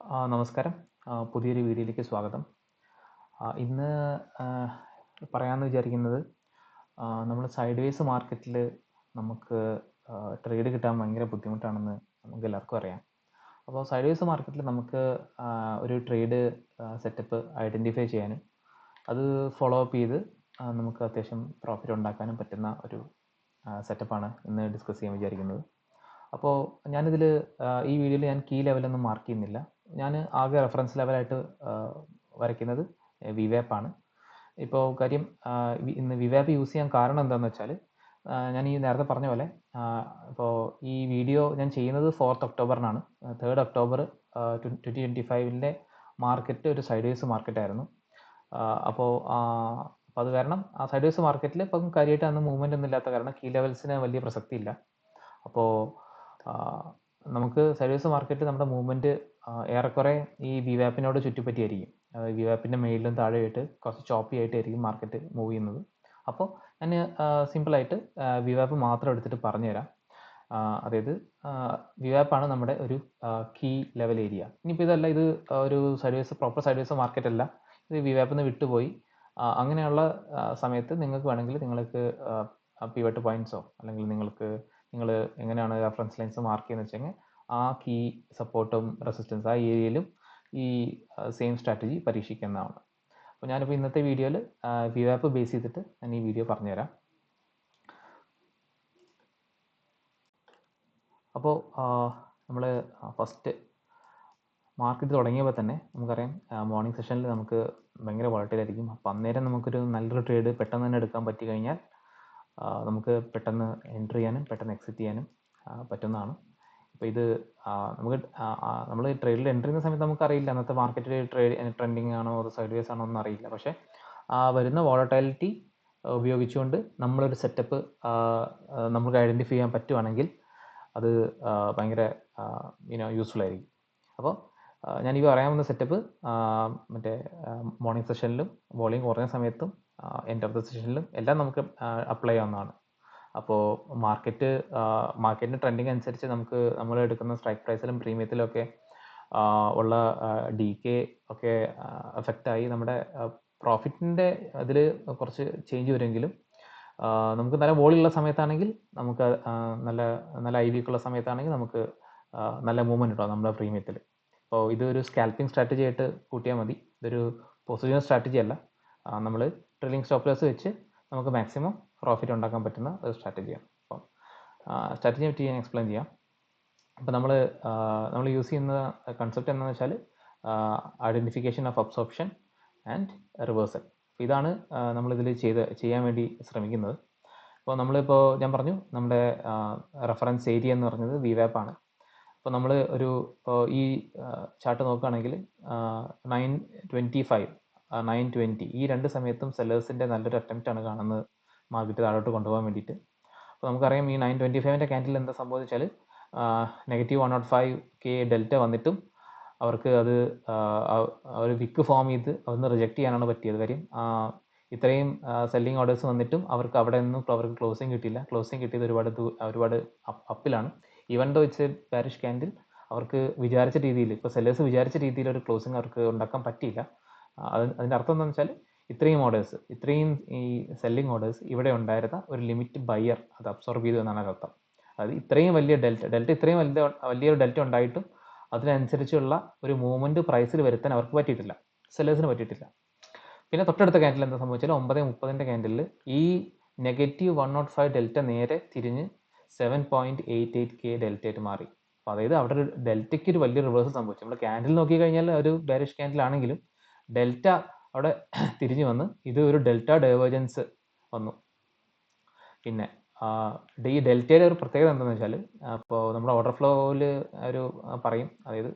ആ, നമസ്കാരം. പുതിയൊരു വീഡിയോയിലേക്ക് സ്വാഗതം. ഇന്ന് പറയാമെന്ന് വിചാരിക്കുന്നത് നമ്മൾ സൈഡ് വേസ് മാർക്കറ്റിൽ നമുക്ക് ട്രേഡ് കിട്ടാൻ ഭയങ്കര ബുദ്ധിമുട്ടാണെന്ന് നമുക്ക് എല്ലാവർക്കും അറിയാം. അപ്പോൾ സൈഡ് വേസ് മാർക്കറ്റിൽ നമുക്ക് ഒരു ട്രേഡ് സെറ്റപ്പ് ഐഡന്റിഫൈ ചെയ്യാനും അത് ഫോളോ അപ്പ് ചെയ്ത് നമുക്ക് അത്യാവശ്യം പ്രോഫിറ്റ് ഉണ്ടാക്കാനും പറ്റുന്ന ഒരു സെറ്റപ്പാണ് ഇന്ന് ഡിസ്കസ് ചെയ്യാൻ വിചാരിക്കുന്നത്. അപ്പോൾ ഞാനിതിൽ ഈ വീഡിയോയിൽ ഞാൻ കീ ലെവലൊന്നും മാർക്ക് ചെയ്യുന്നില്ല. ഞാൻ ആകെ റെഫറൻസ് ലെവലായിട്ട് വരയ്ക്കുന്നത് വിവേപ്പ് ആണ്. ഇപ്പോൾ കാര്യം ഇന്ന് വിവേപ്പ് യൂസ് ചെയ്യാൻ കാരണം എന്താണെന്ന് വെച്ചാൽ ഞാൻ ഈ നേരത്തെ പറഞ്ഞ പോലെ ഇപ്പോൾ ഈ വീഡിയോ ഞാൻ ചെയ്യുന്നത് ഫോർത്ത് ഒക്ടോബറിനാണ് തേർഡ് ഒക്ടോബർ ട്വന്റി ട്വന്റി ഫൈവിന്റെ മാർക്കറ്റ് ഒരു സൈഡ് വേസ് മാർക്കറ്റായിരുന്നു അപ്പോൾ അപ്പോൾ അത് കാരണം ആ സൈഡ് വേസ് മാർക്കറ്റിൽ ഇപ്പം കാര്യമായിട്ട് അന്ന് മൂവ്മെന്റ് ഒന്നും ഇല്ലാത്ത കാരണം കീ ലെവൽസിന് വലിയ പ്രസക്തി ഇല്ല. അപ്പോൾ നമുക്ക് സൈഡ് വേസ് മാർക്കറ്റ് നമ്മുടെ മൂവ്മെന്റ് ഏറെക്കുറെ ഈ വിവാപ്പിനോട് ചുറ്റിപ്പറ്റിയായിരിക്കും. അതായത് വിവാപ്പിന്റെ മേളിലും താഴെയായിട്ട് കുറച്ച് ചോപ്പി ആയിട്ടായിരിക്കും മാർക്കറ്റ് മൂവ് ചെയ്യുന്നത്. അപ്പോൾ ഞാൻ സിമ്പിളായിട്ട് വിവാപ്പ് മാത്രം എടുത്തിട്ട് പറഞ്ഞുതരാം. അതായത് വിവാപ്പാണ് നമ്മുടെ ഒരു കീ ലെവൽ ഏരിയ ഇനിയിപ്പോൾ ഇതല്ല ഇത് ഒരു സർവീസ് പ്രോപ്പർ സർവീസ് മാർക്കറ്റ് അല്ല. ഇത് വിവാപ്പിൽ നിന്ന് വിട്ടുപോയി അങ്ങനെയുള്ള സമയത്ത് നിങ്ങൾക്ക് വേണമെങ്കിൽ നിങ്ങൾക്ക് പിവട്ട് പോയിന്റ്സോ അല്ലെങ്കിൽ നിങ്ങൾക്ക് നിങ്ങൾ എങ്ങനെയാണ് റെഫറൻസ് ലൈൻസ് മാർക്ക് ചെയ്യുന്നത് വെച്ചെങ്കിൽ ആ കീ സപ്പോർട്ടും റെസിസ്റ്റൻസ് ആ ഏരിയയിലും ഈ സെയിം സ്ട്രാറ്റജി പരീക്ഷിക്കുന്നതാണ്. അപ്പോൾ ഞാനിപ്പോൾ ഇന്നത്തെ വീഡിയോയിൽ വിവാപ്പ് ബേസ് ചെയ്തിട്ട് ഞാൻ ഈ വീഡിയോ പറഞ്ഞുതരാം. അപ്പോൾ നമ്മൾ ഫസ്റ്റ് മാർക്കറ്റ് തുടങ്ങിയപ്പോൾ തന്നെ നമുക്കറിയാം മോർണിംഗ് സെഷനിൽ നമുക്ക് ഭയങ്കര വളർട്ടിലായിരിക്കും അപ്പോൾ അന്നേരം നമുക്കൊരു നല്ലൊരു ട്രേഡ് പെട്ടെന്ന് തന്നെ എടുക്കാൻ പറ്റി കഴിഞ്ഞാൽ നമുക്ക് പെട്ടെന്ന് എൻട്രി ചെയ്യാനും പെട്ടെന്ന് എക്സിറ്റ് ചെയ്യാനും പറ്റുന്നതാണ്. അപ്പോൾ ഇത് നമുക്ക് നമ്മൾ ട്രേഡിൽ എന്റർ ചെയ്യുന്ന സമയത്ത് നമുക്കറിയില്ല അന്നത്തെ മാർക്കറ്റിൽ ട്രേഡ് ട്രെൻഡിങ് ആണോ അത് സൈഡ് വേസ് ആണോ ഒന്നും അറിയില്ല. പക്ഷേ ആ വരുന്ന വോളറ്റാലിറ്റി ഉപയോഗിച്ചുകൊണ്ട് നമ്മളൊരു സെറ്റപ്പ് നമുക്ക് ഐഡന്റിഫൈ ചെയ്യാൻ പറ്റുവാണെങ്കിൽ അത് ഭയങ്കര യൂനോ യൂസ്ഫുൾ ആയിരിക്കും. അപ്പോൾ ഞാൻ ഈ പറയാൻ വന്ന സെറ്റപ്പ് മറ്റേ മോർണിംഗ് സെഷനിലും വോളിംഗ് കുറഞ്ഞ സമയത്തും എൻഡ് ഓഫ് ദ സെഷനിലും എല്ലാം നമുക്ക് അപ്ലൈ ചെയ്യാവുന്നതാണ്. അപ്പോൾ മാർക്കറ്റ് മാർക്കറ്റിന്റെ ട്രെൻഡിങ് അനുസരിച്ച് നമുക്ക് നമ്മൾ എടുക്കുന്ന സ്ട്രൈക്ക് പ്രൈസിലും പ്രീമിയത്തിലും ഒക്കെ ഉള്ള ഡി കെ ഒക്കെ എഫക്റ്റായി നമ്മുടെ പ്രോഫിറ്റിന്റെ അതിൽ കുറച്ച് ചേഞ്ച് വരുമെങ്കിലും നമുക്ക് നല്ല വോളിയുള്ള സമയത്താണെങ്കിൽ നമുക്ക് നല്ല നല്ല ഐ വിക്കുള്ള സമയത്താണെങ്കിൽ നമുക്ക് നല്ല മൂവ്മെന്റ് ഉണ്ടാവും നമ്മുടെ പ്രീമിയത്തിൽ അപ്പോൾ ഇതൊരു സ്കാൽപ്പിംഗ് സ്ട്രാറ്റജി ആയിട്ട് കൂട്ടിയാൽ മതി. ഇതൊരു പൊസിഷൻ സ്ട്രാറ്റജി അല്ല. നമ്മൾ ട്രില്ലിംഗ് സ്റ്റോപ്പ് ലോസ് വെച്ച് നമുക്ക് മാക്സിമം പ്രോഫിറ്റ് ഉണ്ടാക്കാൻ പറ്റുന്ന ഒരു സ്ട്രാറ്റജിയാണ് അപ്പം സ്ട്രാറ്റജിയെ പറ്റി ഞാൻ എക്സ്പ്ലെയിൻ ചെയ്യാം. അപ്പോൾ നമ്മൾ നമ്മൾ യൂസ് ചെയ്യുന്ന കൺസെപ്റ്റ് എന്താണെന്ന് വെച്ചാൽ identification of absorption and reversal ഇതാണ് നമ്മളിതിൽ ചെയ്ത് ചെയ്യാൻ വേണ്ടി ശ്രമിക്കുന്നത്. അപ്പോൾ നമ്മളിപ്പോൾ ഞാൻ പറഞ്ഞു നമ്മുടെ റെഫറൻസ് ഏരിയ എന്ന് പറഞ്ഞത് വിവാപ്പ് ആണ്. അപ്പോൾ നമ്മൾ ഒരു ഈ ചാർട്ട് നോക്കുകയാണെങ്കിൽ nine twenty five nine twenty ഈ രണ്ട് സമയത്തും സെല്ലേഴ്സിന്റെ നല്ലൊരു അറ്റംപ്റ്റ് ആണ് കാണുന്നത് മാർക്കറ്റ് താഴോട്ട് കൊണ്ടുപോകാൻ വേണ്ടിയിട്ട്. അപ്പോൾ നമുക്കറിയാം ഈ നയൻ ട്വന്റി ഫൈവിന്റെ ക്യാൻഡിൽ എന്താ സംഭവിച്ചാൽ negative one nought five K delta വന്നിട്ടും അവർക്ക് അത് ഒരു വിക്ക് ഫോം ചെയ്ത് അതൊന്ന് റിജക്റ്റ് ചെയ്യാനാണ് പറ്റിയത്. കാര്യം ഇത്രയും സെല്ലിംഗ് ഓർഡേഴ്സ് വന്നിട്ടും അവർക്ക് അവിടെ നിന്നും അവർക്ക് ക്ലോസിങ് കിട്ടിയില്ല. ക്ലോസിങ് കിട്ടിയത് ഒരുപാട് ഒരുപാട് അപ്പിലാണ് even though it's bearish candle അവർക്ക് വിചാരിച്ച രീതിയിൽ ഇപ്പോൾ സെല്ലേഴ്സ് വിചാരിച്ച രീതിയിൽ ഒരു ക്ലോസിങ് അവർക്ക് ഉണ്ടാക്കാൻ പറ്റിയില്ല. അത് അതിന്റെ അർത്ഥം എന്താണെന്ന് വെച്ചാൽ ഇത്രയും ഓർഡേഴ്സ് ഇത്രയും ഈ സെല്ലിംഗ് ഓർഡേഴ്സ് ഇവിടെ ഉണ്ടായിരുന്ന ഒരു ലിമിറ്റ് ബയർ അത് അബ്സോർബ് ചെയ്തു എന്നാണ് അർത്ഥം. അതായത് ഇത്രയും വലിയ ഡെൽറ്റ ഡെൽറ്റ ഇത്രയും വലിയ വലിയൊരു ഡെൽറ്റ ഉണ്ടായിട്ടും അതിനനുസരിച്ചുള്ള ഒരു മൂവ്മെന്റ് പ്രൈസിൽ വരുത്താൻ അവർക്ക് പറ്റിയിട്ടില്ല. സെല്ലേഴ്സിന് പറ്റിയിട്ടില്ല. പിന്നെ തൊട്ടടുത്ത ക്യാൻഡിൽ എന്താ സംഭവിച്ചാൽ ഒമ്പത് മുപ്പതിന്റെ ക്യാൻഡിൽ ഈ negative one nought five delta നേരെ തിരിഞ്ഞ് seven point eight eight K delta ആയിട്ട് മാറി. അപ്പോൾ അതായത് അവിടെ ഒരു ഡെൽറ്റയ്ക്ക് ഒരു വലിയ റിവേഴ്സ് സംഭവിച്ചു. നമ്മൾ ക്യാൻഡിൽ നോക്കി കഴിഞ്ഞാൽ ഒരു ബാരിഷ് ക്യാൻഡിൽ ആണെങ്കിലും ഡെൽറ്റ അവിടെ തിരിഞ്ഞു വന്ന് ഇത് ഒരു ഡെൽറ്റ ഡൈവേർജൻസ് വന്നു. പിന്നെ ഡി ഡെൽറ്റയുടെ ഒരു പ്രത്യേകത എന്താണെന്ന് വെച്ചാൽ അപ്പോൾ നമ്മുടെ ഓർഡർ ഫ്ലോയിൽ ഒരു പറയും അതായത്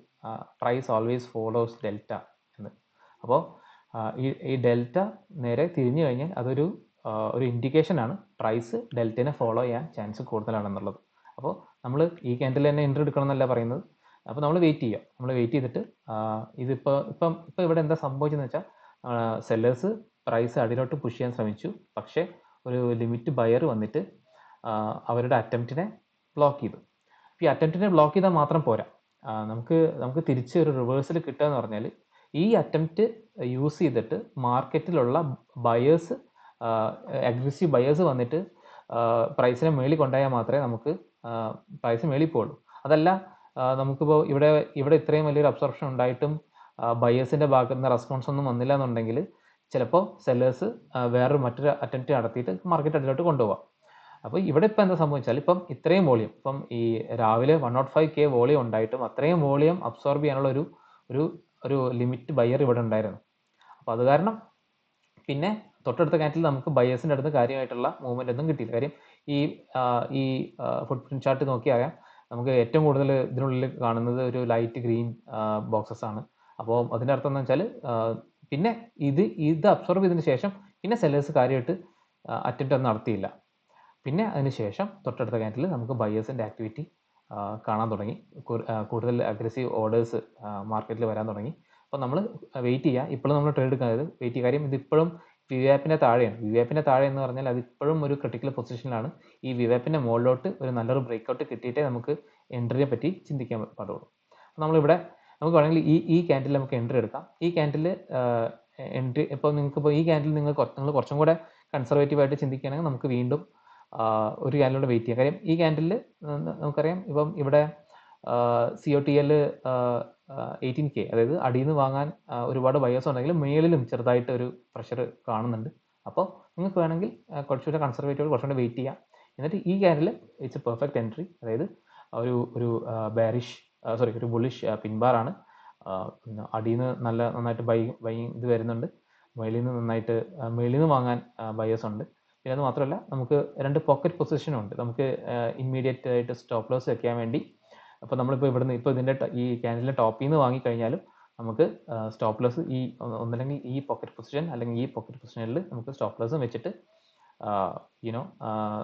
പ്രൈസ് ഓൾവേസ് ഫോളോസ് ഡെൽറ്റ എന്ന്. അപ്പോൾ ഈ ഈ ഡെൽറ്റ നേരെ തിരിഞ്ഞു കഴിഞ്ഞാൽ അതൊരു ഒരു ഇൻഡിക്കേഷനാണ് പ്രൈസ് ഡെൽറ്റനെ ഫോളോ ചെയ്യാൻ ചാൻസ് കൂടുതലാണെന്നുള്ളത്. അപ്പോൾ നമ്മൾ ഈ ക്യാൻഡിൽ തന്നെ എൻട്രി എടുക്കണം എന്നല്ല പറയുന്നത്. അപ്പോൾ നമ്മൾ വെയിറ്റ് ചെയ്യുക നമ്മൾ വെയിറ്റ് ചെയ്തിട്ട് ഇതിപ്പോൾ ഇപ്പം ഇപ്പോൾ ഇവിടെ എന്താ സംഭവിച്ചതെന്ന് വെച്ചാൽ സെല്ലേഴ്സ് പ്രൈസ് അടിയിലോട്ട് പുഷ് ചെയ്യാൻ ശ്രമിച്ചു. പക്ഷേ ഒരു ലിമിറ്റ് ബയർ വന്നിട്ട് അവരുടെ അറ്റംപ്റ്റിനെ ബ്ലോക്ക് ചെയ്തു. ഈ അറ്റംപ്റ്റിനെ ബ്ലോക്ക് ചെയ്താൽ മാത്രം പോരാ. നമുക്ക് നമുക്ക് തിരിച്ച് ഒരു റിവേഴ്സൽ കിട്ടുക എന്ന് പറഞ്ഞാൽ ഈ അറ്റംപ്റ്റ് യൂസ് ചെയ്തിട്ട് മാർക്കറ്റിലുള്ള ബയേഴ്സ് അഗ്രസീവ് ബയേഴ്സ് വന്നിട്ട് പ്രൈസിനെ മേളിൽ കൊണ്ടുപോയാൽ മാത്രമേ നമുക്ക് പ്രൈസ് മേളിൽ പോകുള്ളൂ അതല്ല നമുക്കിപ്പോൾ ഇവിടെ ഇവിടെ ഇത്രയും വലിയൊരു അബ്സോർപ്ഷൻ ഉണ്ടായിട്ടും ബയേഴ്സിന്റെ ഭാഗത്തു നിന്ന് റെസ്പോൺസ് ഒന്നും വന്നില്ല എന്നുണ്ടെങ്കിൽ ചിലപ്പോൾ സെല്ലേഴ്സ് വേറൊരു മറ്റൊരു അറ്റംപ്റ്റ് നടത്തിയിട്ട് മാർക്കറ്റ് അതിലോട്ട് കൊണ്ടുപോകാം അപ്പോൾ ഇവിടെ ഇപ്പോൾ എന്താ സംഭവിച്ചാൽ ഇപ്പം ഇത്രയും വോളിയം ഇപ്പം ഈ രാവിലെ one nought five K volume ഉണ്ടായിട്ടും അത്രയും വോളിയം അബ്സോർബ് ചെയ്യാനുള്ള ഒരു ഒരു ഒരു ലിമിറ്റ് ബയർ ഇവിടെ ഉണ്ടായിരുന്നു. അപ്പോൾ അത് കാരണം പിന്നെ തൊട്ടടുത്ത കാറ്റിൽ നമുക്ക് ബയേഴ്സിന്റെ അടുത്ത് കാര്യമായിട്ടുള്ള മൂവ്മെന്റ് ഒന്നും കിട്ടിയില്ല. കാര്യം ഈ ഈ ഫുട് പ്രിന്റ് ചാർട്ട് നോക്കിയാൽ നമുക്ക് ഏറ്റവും കൂടുതൽ ഇതിനുള്ളിൽ കാണുന്നത് ഒരു ലൈറ്റ് ഗ്രീൻ ബോക്സസ് ആണ്. അപ്പോൾ അതിന്റെ അർത്ഥം എന്ന് വെച്ചാൽ പിന്നെ ഇത് ഇത് അബ്സോർബ് ചെയ്തതിന് ശേഷം പിന്നെ സെല്ലേഴ്സ് കാര്യമായിട്ട് അറ്റംപ്റ്റ് ഒന്നും നടത്തിയില്ല. പിന്നെ അതിന് ശേഷം തൊട്ടടുത്ത ക്യാന്റിൽ നമുക്ക് ബയേഴ്സിന്റെ ആക്ടിവിറ്റി കാണാൻ തുടങ്ങി. കൂടുതൽ അഗ്രസീവ് ഓർഡേഴ്സ് മാർക്കറ്റിൽ വരാൻ തുടങ്ങി. അപ്പോൾ നമ്മൾ വെയിറ്റ് ചെയ്യുക ഇപ്പോഴും നമ്മൾ ട്രേഡ് എടുക്കുന്നത് വെയിറ്റ് ചെയ്യുക കാര്യം ഇതിപ്പോഴും വിവാപ്പിന്റെ താഴെയാണ്. വിവാപ്പിന്റെ താഴെ എന്ന് പറഞ്ഞാൽ അത് ഇപ്പോഴും ഒരു ക്രിട്ടിക്കൽ പൊസിഷനിലാണ് ഈ വിവാപ്പിന്റെ മുകളിലോട്ട് ഒരു നല്ലൊരു ബ്രേക്ക്ഔട്ട് കിട്ടിയിട്ടേ നമുക്ക് എൻട്രിയെ പറ്റി ചിന്തിക്കാൻ പാടുള്ളൂ. നമ്മളിവിടെ നമുക്ക് വേണമെങ്കിൽ ഈ ഈ ക്യാൻഡിൽ നമുക്ക് എൻട്രി എടുക്കാം. ഈ ക്യാൻഡിൽ എൻട്രി ഇപ്പോൾ നിങ്ങൾക്ക് ഇപ്പോൾ ഈ ക്യാൻഡിൽ നിങ്ങൾ നിങ്ങൾ കുറച്ചും കൂടെ കൺസർവേറ്റീവ് ആയിട്ട് ചിന്തിക്കുകയാണെങ്കിൽ നമുക്ക് വീണ്ടും ഒരു ക്യാൻഡിലൂടെ വെയിറ്റ് ചെയ്യാം. കാര്യം ഈ ക്യാൻഡിൽ നമുക്കറിയാം. ഇപ്പം ഇവിടെ C O T L eighteen K അതായത് അടിയിൽ നിന്ന് വാങ്ങാൻ ഒരുപാട് ബയേഴ്സ് ഉണ്ടെങ്കിലും മേളിലും ചെറുതായിട്ട് ഒരു പ്രഷർ കാണുന്നുണ്ട്. അപ്പോൾ നിങ്ങൾക്ക് വേണമെങ്കിൽ കുറച്ചുകൂടെ കൺസർവേറ്റീവ് കുറച്ചുകൂടെ വെയിറ്റ് ചെയ്യാം. എന്നിട്ട് ഈ ക്യാൻഡിൽ ഇറ്റ്സ് പെർഫെക്റ്റ് എൻട്രി അതായത് ഒരു ഒരു ബാരിഷ് സോറി ഒരു ബുളിഷ് പിൻബാറാണ് അടിയിൽ നിന്ന് നല്ല നന്നായിട്ട് ബൈ ബൈ ഇത് വരുന്നുണ്ട്. മേളിൽ നിന്ന് നന്നായിട്ട് മേളിൽ നിന്ന് വാങ്ങാൻ ബയസ് ഉണ്ട്. പിന്നെ അത് മാത്രമല്ല നമുക്ക് രണ്ട് പോക്കറ്റ് പൊസിഷനും ഉണ്ട്. നമുക്ക് ഇമ്മീഡിയറ്റ് ആയിട്ട് സ്റ്റോപ്പ് ലോസ് വെക്കാൻ വേണ്ടി അപ്പോൾ നമ്മളിപ്പോൾ ഇവിടുന്ന് ഇപ്പോൾ ഇതിന്റെ ഈ ക്യാൻഡലിന്റെ ടോപ്പിൽ നിന്ന് വാങ്ങിക്കഴിഞ്ഞാലും നമുക്ക് സ്റ്റോപ്പ് ലോസ് ഈ ഒന്നല്ലെങ്കിൽ ഈ പോക്കറ്റ് പൊസിഷൻ അല്ലെങ്കിൽ ഈ പോക്കറ്റ് പൊസിഷനിൽ നമുക്ക് സ്റ്റോപ്പ് ലോസും വെച്ചിട്ട് യുനോ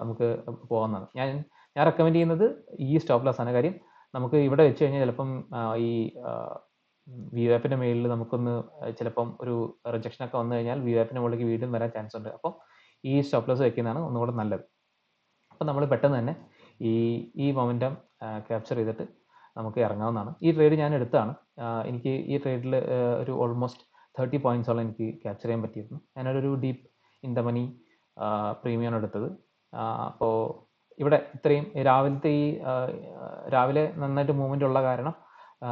നമുക്ക് പോകുന്നതാണ് ഞാൻ ഞാൻ റെക്കമെൻഡ് ചെയ്യുന്നത് ഈ സ്റ്റോപ്പ് ലോസ് ആണ്. കാര്യം നമുക്ക് ഇവിടെ വെച്ച് കഴിഞ്ഞാൽ ചിലപ്പം ഈ വി ആപ്പിന്റെ മേളിൽ നമുക്കൊന്ന് ചിലപ്പം ഒരു റിജക്ഷൻ ഒക്കെ വന്നു കഴിഞ്ഞാൽ വി ആപ്പിന്റെ മുകളിലേക്ക് വീണ്ടും വരാൻ ചാൻസ് ഉണ്ട്. അപ്പോൾ ഈ സ്റ്റോപ്പ് ലോസ് വെക്കുന്നതാണ് ഒന്നുകൂടെ നല്ലത്. അപ്പം നമ്മൾ പെട്ടെന്ന് തന്നെ ഈ ഈ മൊമെന്റം ക്യാപ്ചർ ചെയ്തിട്ട് നമുക്ക് ഇറങ്ങാവുന്നതാണ്. ഈ ട്രേഡ് ഞാൻ എടുത്താണ്. എനിക്ക് ഈ ട്രേഡിൽ ഒരു ഓൾമോസ്റ്റ് തേർട്ടി പോയിൻസോളം എനിക്ക് ക്യാപ്ചർ ചെയ്യാൻ പറ്റിയിരുന്നു. ഞാനൊരു ഡീപ്പ് ഇൻ ദ മണി പ്രീമിയമാണ് എടുത്തത്. അപ്പോൾ ഇവിടെ ഇത്രയും രാവിലത്തെ ഈ രാവിലെ നന്നായിട്ട് മൂവ്മെന്റ് ഉള്ള കാരണം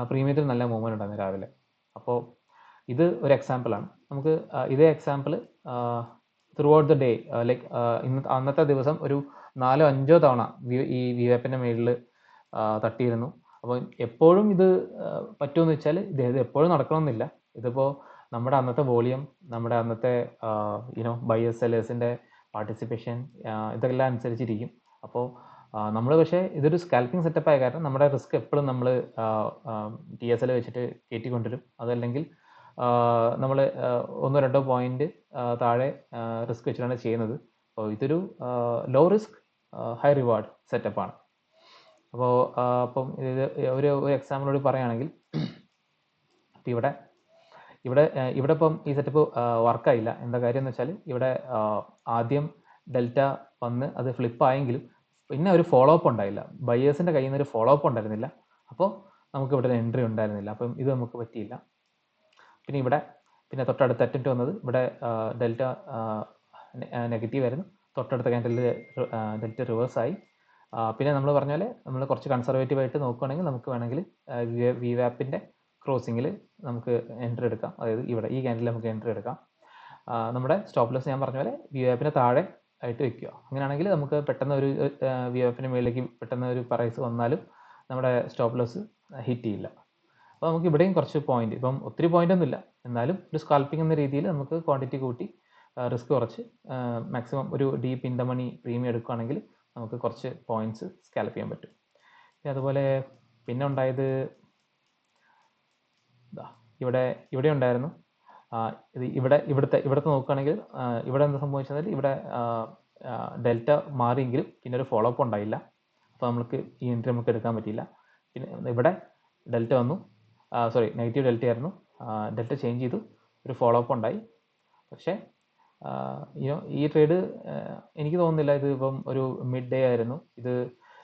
പ്രീമിയത്തിൽ നല്ല മൂവ്മെന്റ് ഉണ്ടായിരുന്നു രാവിലെ. അപ്പോൾ ഇത് ഒരു എക്സാമ്പിളാണ് നമുക്ക് ഇതേ example throughout the day like ഇന്ന് അന്നത്തെ ദിവസം ഒരു നാലോ അഞ്ചോ തവണ ഈ വി ആപ്പിന്റെ മേളിൽ തട്ടിയിരുന്നു. അപ്പോൾ എപ്പോഴും ഇത് പറ്റുമെന്ന് വെച്ചാൽ ഇത് എപ്പോഴും നടക്കണമെന്നില്ല. ഇതിപ്പോൾ നമ്മുടെ അന്നത്തെ വോളിയം നമ്മുടെ അന്നത്തെ യുനോ ബയേഴ്സ് സെല്ലേഴ്സിന്റെ പാർട്ടിസിപ്പേഷൻ ഇതെല്ലാം അനുസരിച്ചിരിക്കും. അപ്പോൾ നമ്മൾ പക്ഷേ ഇതൊരു സ്കാൽപ്പിംഗ് സെറ്റപ്പ് ആയ കാരണം നമ്മുടെ റിസ്ക് എപ്പോഴും നമ്മൾ ടി എസ് എൽ വെച്ചിട്ട് കയറ്റിക്കൊണ്ടിരും അതല്ലെങ്കിൽ നമ്മൾ ഒന്നോ രണ്ടോ പോയിന്റ് താഴെ റിസ്ക് വെച്ചിട്ടാണ് ചെയ്യുന്നത്. അപ്പോൾ ഇതൊരു ലോ റിസ്ക് ഹൈ റിവാർഡ് സെറ്റപ്പാണ് അപ്പോൾ അപ്പം ഇത് ഒരു ഒരു എക്സാമ്പിളോട് പറയുകയാണെങ്കിൽ ഇപ്പം ഇവിടെ ഇവിടെ ഇവിടെ ഇപ്പം ഈ സെറ്റപ്പ് വർക്കായില്ല എന്താ കാര്യം എന്ന് വെച്ചാൽ ഇവിടെ ആദ്യം ഡെൽറ്റ വന്ന് അത് ഫ്ലിപ്പ് ആയെങ്കിലും പിന്നെ ഒരു ഫോളോ അപ്പ് ഉണ്ടായില്ല ബയേഴ്സിന്റെ കയ്യിൽ നിന്ന് ഒരു ഫോളോ അപ്പ് ഉണ്ടായിരുന്നില്ല അപ്പോൾ നമുക്ക് ഇവിടെ എൻട്രി ഉണ്ടായിരുന്നില്ല. അപ്പം ഇത് നമുക്ക് പറ്റിയില്ല. പിന്നെ ഇവിടെ പിന്നെ തൊട്ടടുത്ത അറ്റന്റ് വന്നത് ഇവിടെ ഡെൽറ്റ നെഗറ്റീവ് ആയിരുന്നു. തൊട്ടടുത്ത ക്യാൻഡലിൽ ഡെൽറ്റ റിവേഴ്സ് ആയി. പിന്നെ നമ്മൾ പറഞ്ഞ പോലെ നമ്മൾ കുറച്ച് കൺസർവേറ്റീവ് ആയിട്ട് നോക്കുകയാണെങ്കിൽ നമുക്ക് വേണമെങ്കിൽ വി വാപ്പിന്റെ ക്രോസിങ്ങിൽ നമുക്ക് എൻട്രി എടുക്കാം. അതായത് ഇവിടെ ഈ ക്യാൻഡിൽ നമുക്ക് എൻട്രി എടുക്കാം. നമ്മുടെ സ്റ്റോപ്പ് ലോസ് ഞാൻ പറഞ്ഞ പോലെ വി വാപ്പിന് താഴെ ആയിട്ട് വെക്കുക. അങ്ങനെയാണെങ്കിൽ നമുക്ക് പെട്ടെന്ന് ഒരു വി വാപ്പിന് മുകളിലേക്ക് പെട്ടെന്ന് ഒരു പ്രൈസ് വന്നാലും നമ്മുടെ സ്റ്റോപ്പ് ലോസ് ഹിറ്റ് ചെയ്യില്ല. അപ്പോൾ നമുക്ക് ഇവിടെയും കുറച്ച് പോയിന്റ് ഇപ്പം ഒത്തിരി പോയിന്റ് ഒന്നുമില്ല. എന്നാലും ഒരു സ്കാൽപ്പിംഗ് എന്ന രീതിയിൽ നമുക്ക് ക്വാണ്ടിറ്റി കൂട്ടി റിസ്ക് കുറച്ച് മാക്സിമം ഒരു deep in the money premium എടുക്കുകയാണെങ്കിൽ നമുക്ക് കുറച്ച് പോയിന്റ്സ് സ്കാൽപ്പ് ചെയ്യാൻ പറ്റും. പിന്നെ അതുപോലെ പിന്നെ ഉണ്ടായത് ഇവിടെ ഇവിടെ ഉണ്ടായിരുന്നു. ഇത് ഇവിടെ ഇവിടുത്തെ ഇവിടുത്തെ നോക്കുകയാണെങ്കിൽ ഇവിടെ എന്താ സംഭവിച്ചത് ഇവിടെ ഡെൽറ്റ മാറിയെങ്കിലും പിന്നെ ഒരു ഫോളോ അപ്പ് ഉണ്ടായില്ല. അപ്പോൾ നമുക്ക് ഈ എൻട്രി നമുക്ക് എടുക്കാൻ പറ്റിയില്ല. പിന്നെ ഇവിടെ ഡെൽറ്റ വന്നു. സോറി നെഗറ്റീവ് ഡെൽറ്റ ആയിരുന്നു. ഡെൽറ്റ ചേഞ്ച് ചെയ്തു. ഒരു ഫോളോ അപ്പ് ഉണ്ടായി. പക്ഷേ യുനോ ഈ ട്രേഡ് എനിക്ക് തോന്നുന്നില്ല ഇത് ഇപ്പം ഒരു മിഡ് ഡേ ആയിരുന്നു. ഇത്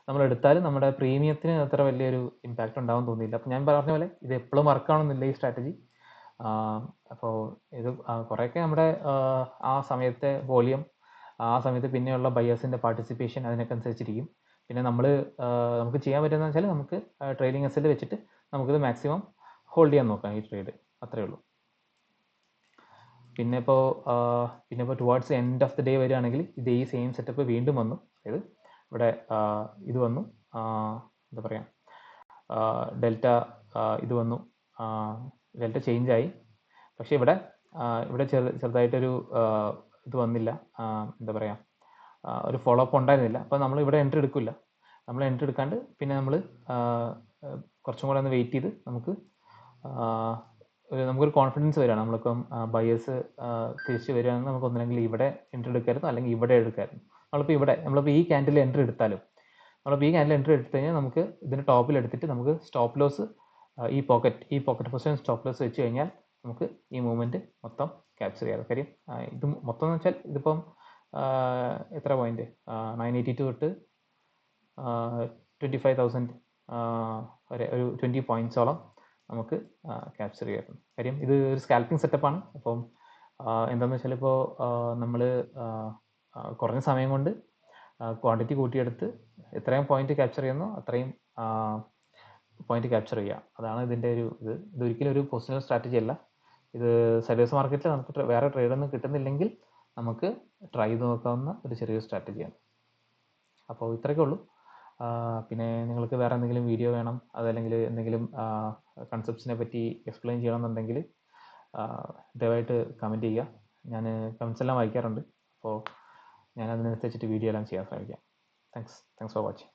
നമ്മൾ എടുത്താലും നമ്മുടെ പ്രീമിയത്തിന് അത്ര വലിയൊരു ഇമ്പാക്റ്റ് ഉണ്ടാവും തോന്നിയില്ല. അപ്പോൾ ഞാൻ പറഞ്ഞ പോലെ ഇത് എപ്പോഴും വർക്കാവണമെന്നില്ല ഈ സ്ട്രാറ്റജി അപ്പോൾ ഇത് കുറേയൊക്കെ നമ്മുടെ ആ, ആ സമയത്തെ വോളിയം ആ സമയത്ത് പിന്നെയുള്ള ബയേഴ്സിന്റെ പാർട്ടിസിപ്പേഷൻ അതിനൊക്കെ അനുസരിച്ചിരിക്കും. പിന്നെ നമ്മൾ നമുക്ക് ചെയ്യാൻ പറ്റുന്നത് വെച്ചാൽ നമുക്ക് ട്രെയിനിങ് എസൽ വെച്ചിട്ട് നമുക്കിത് മാക്സിമം ഹോൾഡ് ചെയ്യാൻ നോക്കാം ഈ ട്രേഡ് അത്രയേ ഉള്ളൂ. പിന്നെ ഇപ്പോൾ പിന്നെ ഇപ്പോൾ towards end of the day വരികയാണെങ്കിൽ ഇത് ഈ സെയിം സെറ്റപ്പ് വീണ്ടും വന്നു. അതായത് ഇവിടെ ഇത് വന്നു. എന്താ പറയുക ഡെൽറ്റ ഇത് വന്നു. ഡെൽറ്റ ചേഞ്ച് ആയി. പക്ഷേ ഇവിടെ ഇവിടെ ചെറു ചെറുതായിട്ടൊരു ഇത് വന്നില്ല. എന്താ പറയുക ഒരു ഫോളോ അപ്പ് ഉണ്ടായിരുന്നില്ല. അപ്പോൾ നമ്മൾ ഇവിടെ എൻട്രി എടുക്കില്ല. നമ്മൾ എൻട്രി എടുക്കാണ്ട് പിന്നെ നമ്മൾ കുറച്ചും കൂടെ ഒന്ന് വെയിറ്റ് ചെയ്ത് നമുക്ക് നമുക്കൊരു കോൺഫിഡൻസ് വരികയാണ്. നമ്മളിപ്പം ബയേഴ്സ് തിരിച്ച് വരികയാണെങ്കിൽ നമുക്ക് ഒന്നില്ലെങ്കിൽ ഇവിടെ എൻട്രി എടുക്കായിരുന്നു അല്ലെങ്കിൽ ഇവിടെ എടുക്കായിരുന്നു. നമ്മളിപ്പോൾ ഇവിടെ നമ്മളിപ്പോൾ ഈ ക്യാൻഡിൽ എൻട്രി എടുത്താലും നമ്മളിപ്പോൾ ഈ ക്യാൻഡിൽ എൻട്രി എടുത്തു കഴിഞ്ഞാൽ നമുക്ക് ഇതിന്റെ ടോപ്പിൽ എടുത്തിട്ട് നമുക്ക് സ്റ്റോപ്പ് ലോസ് ഈ പോക്കറ്റ് ഈ പോക്കറ്റ് പൊസിഷൻ സ്റ്റോപ്പ് ലോസ് വെച്ച് കഴിഞ്ഞാൽ നമുക്ക് ഈ മൂവ്മെന്റ് മൊത്തം ക്യാപ്ചർ ചെയ്യാം. കാര്യം ഇത് മൊത്തം എന്ന് വെച്ചാൽ ഇതിപ്പം എത്ര പോയിന്റ് നയൻ എയ്റ്റി ടു തൊട്ട് ട്വന്റി ഫൈവ് തൗസൻഡ് വരെ ഒരു ട്വന്റി പോയിന്റ്സോളം നമുക്ക് ക്യാപ്ചർ ചെയ്യാറുണ്ട് കാര്യം ഇത് ഒരു സ്കാൽപ്പിംഗ് സെറ്റപ്പാണ് അപ്പം എന്താണെന്ന് വെച്ചാൽ ഇപ്പോൾ നമ്മൾ കുറഞ്ഞ സമയം കൊണ്ട് ക്വാണ്ടിറ്റി കൂട്ടിയെടുത്ത് എത്രയും പോയിന്റ് ക്യാപ്ചർ ചെയ്യുന്നു അത്രയും പോയിന്റ് ക്യാപ്ചർ ചെയ്യുക അതാണ് ഇതിന്റെ ഒരു ഇത്. ഇതൊരിക്കലും ഒരു പൊസിഷണൽ സ്ട്രാറ്റജി അല്ല. ഇത് സർവീസ് മാർക്കറ്റിൽ നമുക്ക് വേറെ ട്രേഡൊന്നും കിട്ടുന്നില്ലെങ്കിൽ നമുക്ക് ട്രൈ ചെയ്ത് നോക്കാവുന്ന ഒരു ചെറിയൊരു സ്ട്രാറ്റജിയാണ് അപ്പോൾ ഇത്രയൊക്കെ ഉള്ളൂ. പിന്നെ നിങ്ങൾക്ക് വേറെ എന്തെങ്കിലും വീഡിയോ വേണം അതല്ലെങ്കിൽ എന്തെങ്കിലും കൺസെപ്റ്റ്സിനെ പറ്റി എക്സ്പ്ലെയിൻ ചെയ്യണമെന്നുണ്ടെങ്കിൽ ദയവായിട്ട് കമന്റ് ചെയ്യുക. ഞാൻ കമൻസ് എല്ലാം വായിക്കാറുണ്ട്. അപ്പോൾ ഞാൻ അതിനനുസരിച്ചിട്ട് വീഡിയോ എല്ലാം ചെയ്യാൻ ശ്രമിക്കാം. Thanks thanks for watching